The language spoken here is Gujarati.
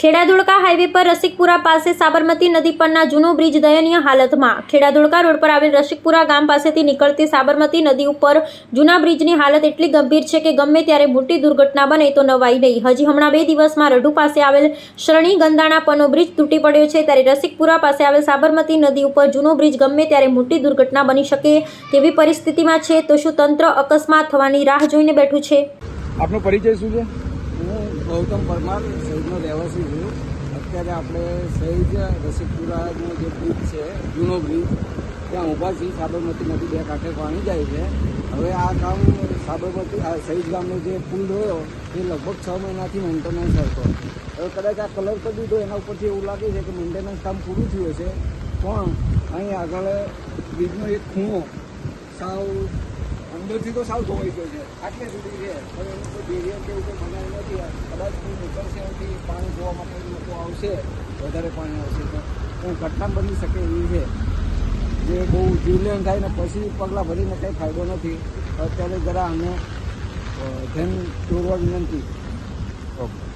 ખેડાધોળકા હાઈવે પર રસિકપુરા પાસે સાબરમતી નદી પરના જૂનો બ્રિજ દયનીય હાલતમાં. ખેડાધુળકા રોડ પર આવેલ રસિકપુરા ગામ પાસેથી નીકળતી સાબરમતી નદી ઉપર જૂના બ્રિજની હાલત એટલી ગંભીર છે કે ગમે ત્યારે મોટી દુર્ઘટના બને તો નવાઈ નહીં. હજી હમણાં બે દિવસમાં રઢુ પાસે આવેલ શ્રણી ગંદાણા પરનો બ્રિજ તૂટી પડ્યો છે. ત્યારે રસિકપુરા પાસે આવેલ સાબરમતી નદી ઉપર જૂનો બ્રિજ ગમે ત્યારે મોટી દુર્ઘટના બની શકે તેવી પરિસ્થિતિમાં છે તો શું તંત્ર અકસ્માત થવાની રાહ જોઈને બેઠું છે? આપનો પરિચય શું છે? ગૌતમ પરમાર શહીદનો રહેવાસી છું અત્યારે આપણે શહીદ રસિકપુરાનો જે બ્રિજ છે, જૂનો બ્રિજ ત્યાં ઊભા છીએ. નદી બે કાંઠે પાણી જાય છે. હવે આ કામ સાબરમતી, આ શહીદ ગામનો જે પુલ રહ્યો, એ લગભગ છ મહિનાથી મેન્ટેનન્સ હતો હવે કદાચ આ કલર કરી દીધો, એના ઉપરથી એવું લાગે છે કે મેન્ટેનન્સ કામ પૂરું થયું હશે. પણ અહીં આગળ બ્રિજનો એક ખૂણો, સાવ અંદરથી તો સાવ ધોવાઈ ગયો છે. આટલે સુધી છે. હવે એનું કોઈ બેરિયર કે એવું કંઈ બનાવ્યું નથી કદાચ કોઈ નીકળશે અહીંથી પાણી જોવા માટે લોકો આવશે. વધારે પાણી આવશે તો કંઈ ઘટના બની શકે એવી છે. જે બહુ જીવલેણ થાય ને પછી પગલાં ભરીને કંઈ ફાયદો નથી. અત્યારે જરા અમે ધ્યાન દોરવા વિનંતી. ઓકે.